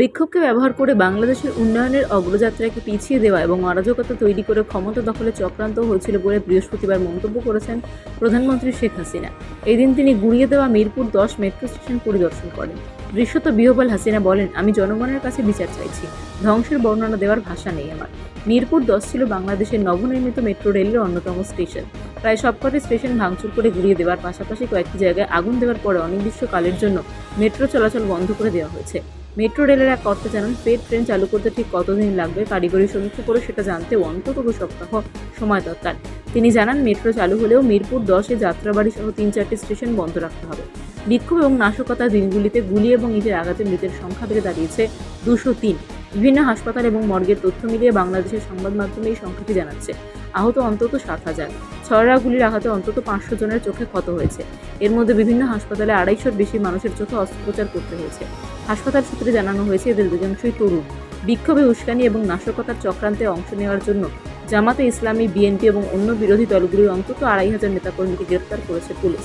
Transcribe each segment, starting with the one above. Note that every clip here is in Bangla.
বিক্ষোভকে ব্যবহার করে বাংলাদেশের উন্নয়নের অগ্রযাত্রাকে পিছিয়ে দেওয়া এবং অরাজকতা তৈরি করে ক্ষমতা দখলে চক্রান্ত হয়েছিল বলে বৃহস্পতিবার মন্তব্য করেছেন প্রধানমন্ত্রী শেখ হাসিনা। এদিন তিনি গুড়িয়ে দেওয়া মিরপুর দশ মেট্রো স্টেশন পরিদর্শন করেন। দৃশ্যত বিহবল হাসিনা বলেন, আমি জনগণের কাছে বিচার চাইছি। ধ্বংসের বর্ণনা দেওয়ার ভাষা নেই আমার। মিরপুর দশ ছিল বাংলাদেশের নবনির্মিত মেট্রো রেলের অন্যতম স্টেশন। প্রায় সবকটি স্টেশন ভাঙচুর করে গুড়িয়ে দেওয়ার পাশাপাশি কয়েকটি জায়গায় আগুন দেওয়ার পরে অনির্দিষ্টকালের জন্য মেট্রো চলাচল বন্ধ করে দেওয়া হয়েছে। মেট্রো রেলের এক কর্তা জানান ফের ট্রেন চালু করতে ঠিক কতদিন লাগবে? কারিগরি সমীক্ষা করে সেটা জানতে অন্তত দু সপ্তাহ, সময় দরকার। তিনি জানান, মেট্রো চালু হলেও মিরপুর দশে যাত্রাবাড়ি সহ তিন চারটি স্টেশন বন্ধ রাখতে হবে। বিক্ষোভ এবং নাশকতার দিনগুলিতে গুলি এবং ইটের আঘাতে মৃতের সংখ্যা বেড়ে দাঁড়িয়েছে দুশো তিন। বিভিন্ন হাসপাতাল এবং মর্গের তথ্য মিলিয়ে বাংলাদেশের সংবাদ মাধ্যমে এই সংখ্যাটি জানাচ্ছে। আহত অন্তত সাত হাজার। ছয়রা গুলির আঘাতে অন্তত পাঁচশো জনের চোখে ক্ষত হয়েছে। এর মধ্যে বিভিন্ন হাসপাতালে আড়াইশোর বেশি মানুষের চোখে অস্ত্রোপচার করতে হয়েছে। হাসপাতাল সূত্রে জানানো হয়েছে, এদের দুজনসই তরুণ। বিক্ষোভে উস্কানি এবং নাশকতার চক্রান্তে অংশ নেওয়ার জন্য জামাতে ইসলামী, বিএনপি এবং অন্য বিরোধী দলগুলির অন্তত আড়াই হাজার নেতাকর্মীকে গ্রেপ্তার করেছে পুলিশ।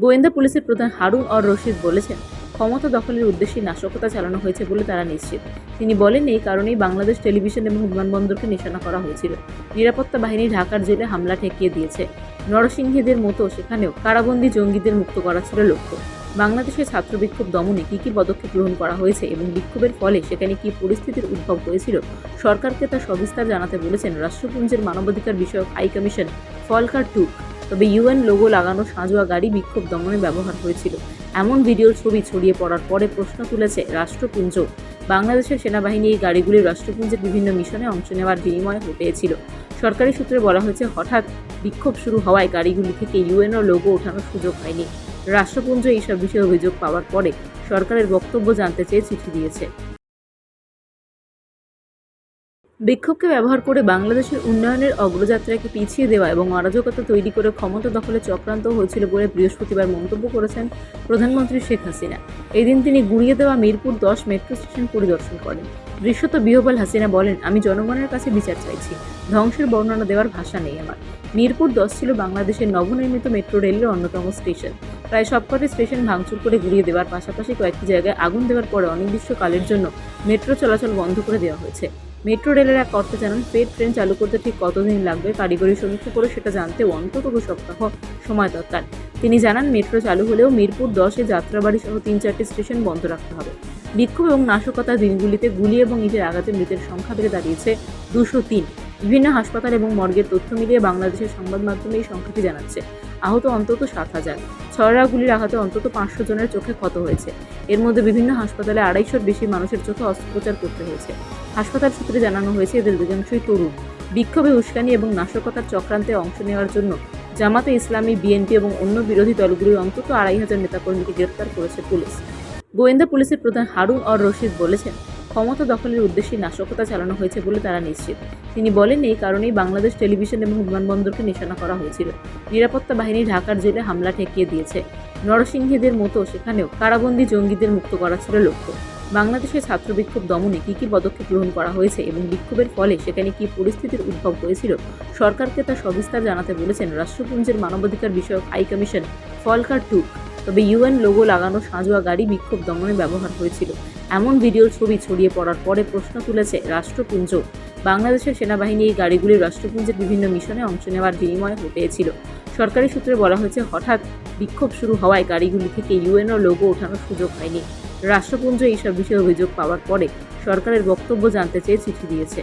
গোয়েন্দা পুলিশের প্রধান হারুন অর রশিদ বলেছেন ক্ষমতা দখলের উদ্দেশ্যে নাশকতা চালানো হয়েছে বলে তারা নিশ্চিত। তিনি বলেন, এই কারণেই বাংলাদেশ টেলিভিশন এবং বিমানবন্দরকে নিশানা করা হয়েছিল। নিরাপত্তা বাহিনী ঢাকার জেলে হামলা ঠেকিয়ে দিয়েছে। নরসিংহীদের মতো সেখানেও কারাবন্দী জঙ্গিদের মুক্ত করা ছিল লক্ষ্য। বাংলাদেশের ছাত্র বিক্ষোভ দমনে কী কী পদক্ষেপ গ্রহণ করা হয়েছে এবং বিক্ষোভের ফলে সেখানে কী পরিস্থিতির উদ্ভব হয়েছিল, সরকারকে তা সবিস্তার জানাতে বলেছেন রাষ্ট্রপুঞ্জের মানবাধিকার বিষয়ক হাই কমিশন ফলকার টু তবে ইউএন লোগো লাগানো সাঁজোয়া গাড়ি বিক্ষোভ দমনে ব্যবহার হয়েছিল। এমন ভিডিওর ছবি ছড়িয়ে পড়ার পরে প্রশ্ন তুলেছে রাষ্ট্রপুঞ্জ। বাংলাদেশের সেনাবাহিনী এই গাড়িগুলি রাষ্ট্রপুঞ্জের বিভিন্ন মিশনে অংশ নেওয়ার বিনিময়ে হটেছিল সরকারি সূত্রে বলা হয়েছে, হঠাৎ বিক্ষোভ শুরু হওয়ায় গাড়িগুলি থেকে ইউএনও লোগো ওঠানোর সুযোগ হয়নি। রাষ্ট্রপুঞ্জ এইসব বিষয়ে অভিযোগ পাওয়ার পরে সরকারের বক্তব্য জানতে চেয়ে চিঠি দিয়েছে। বিক্ষোভকে ব্যবহার করে বাংলাদেশের উন্নয়নের অগ্রযাত্রাকে পিছিয়ে দেওয়া এবং অরাজকতা তৈরি করে ক্ষমতা দখলে চক্রান্ত হয়েছিল বলে বৃহস্পতিবার মন্তব্য করেছেন প্রধানমন্ত্রী শেখ হাসিনা। এই দিন তিনি গুড়িয়ে দেওয়া মিরপুর দশ মেট্রো স্টেশন পরিদর্শন করেন। দৃশ্যত বিহবল হাসিনা বলেন, আমি জনগণের কাছে বিচার চাইছি। ধ্বংসের বর্ণনা দেওয়ার ভাষা নেই আমার। মিরপুর দশ ছিল বাংলাদেশের নবনির্মিত মেট্রো রেলের অন্যতম স্টেশন। প্রায় সবকটি স্টেশন ভাঙচুর করে গুড়িয়ে দেওয়ার পাশাপাশি কয়েকটি জায়গায় আগুন দেওয়ার পরে অনির্দিষ্টকালের জন্য মেট্রো চলাচল বন্ধ করে দেওয়া হয়েছে। মেট্রো রেলের এক কর্তা জানান ফের ট্রেন চালু করতে ঠিক কতদিন লাগবে, কারিগরি সমীক্ষা করে সেটা জানতে অন্তত দু সপ্তাহ সময় দরকার। তিনি জানান, মেট্রো চালু হলেও মিরপুর দশে যাত্রাবাড়ি সহ তিন চারটি স্টেশন বন্ধ রাখতে হবে। বিক্ষোভ এবং নাশকতার দিনগুলিতে গুলি এবং ইটের আঘাতে মৃতের সংখ্যা বেড়ে দাঁড়িয়েছে দুশো তিন। বিভিন্ন হাসপাতাল এবং মর্গের তথ্য মিলিয়ে বাংলাদেশের সংবাদ মাধ্যমে এই সংখ্যাটি জানাচ্ছে। আহত অন্তত সাত হাজার। ছয়রা গুলির আঘাতে অন্তত পাঁচশো জনের চোখে ক্ষত হয়েছে। এর মধ্যে বিভিন্ন হাসপাতালে আড়াইশোর বেশি মানুষের চোখে অস্ত্রোপচার করতে হয়েছে। হাসপাতাল সূত্রে জানানো হয়েছে, এদের দুজনসই তরুণ। বিক্ষোভে উস্কানি এবং নাশকতার চক্রান্তে অংশ নেওয়ার জন্য জামাতে ইসলামী, বিএনপি এবং অন্য বিরোধী দলগুলির অন্তত আড়াই হাজার নেতাকর্মীকে গ্রেপ্তার করেছে পুলিশ। গোয়েন্দা পুলিশের প্রধান হারুন অর রশিদ বলেছেন ক্ষমতা দখলের উদ্দেশ্যে নাশকতা চালানো হয়েছে বলে তারা নিশ্চিত। তিনি বলেন, এই কারণেই বাংলাদেশ টেলিভিশন এবং বিমানবন্দরকে নিশানা করা হয়েছিল। নিরাপত্তা বাহিনী ঢাকার জেলে হামলা ঠেকিয়ে দিয়েছে। নরসিংহীদের মতো সেখানেও কারাবন্দী জঙ্গিদের মুক্ত করা ছিল লক্ষ্য। বাংলাদেশের ছাত্র বিক্ষোভ দমনে কী কী পদক্ষেপ গ্রহণ করা হয়েছে এবং বিক্ষোভের ফলে সেখানে কী পরিস্থিতির উদ্ভব হয়েছিল, সরকারকে তা সবিস্তার জানাতে বলেছেন রাষ্ট্রপুঞ্জের মানবাধিকার বিষয়ক হাই কমিশন ফলকার টু তবে ইউএন লোগো লাগানো সাঁজোয়া গাড়ি বিক্ষোভ দমনে ব্যবহার হয়েছিল। এমন ভিডিওর ছবি ছড়িয়ে পড়ার পরে প্রশ্ন তুলেছে রাষ্ট্রপুঞ্জ। বাংলাদেশের সেনাবাহিনী এই গাড়িগুলি রাষ্ট্রপুঞ্জের বিভিন্ন মিশনে অংশ নেওয়ার বিনিময়ে ঘটেছিল সরকারি সূত্রে বলা হয়েছে, হঠাৎ বিক্ষোভ শুরু হওয়ায় গাড়িগুলি থেকে ইউএনও লোগো ওঠানোর সুযোগ হয়নি। রাষ্ট্রপুঞ্জ এইসব বিষয়ে অভিযোগ পাওয়ার পরে সরকারের বক্তব্য জানতে চেয়ে চিঠি দিয়েছে।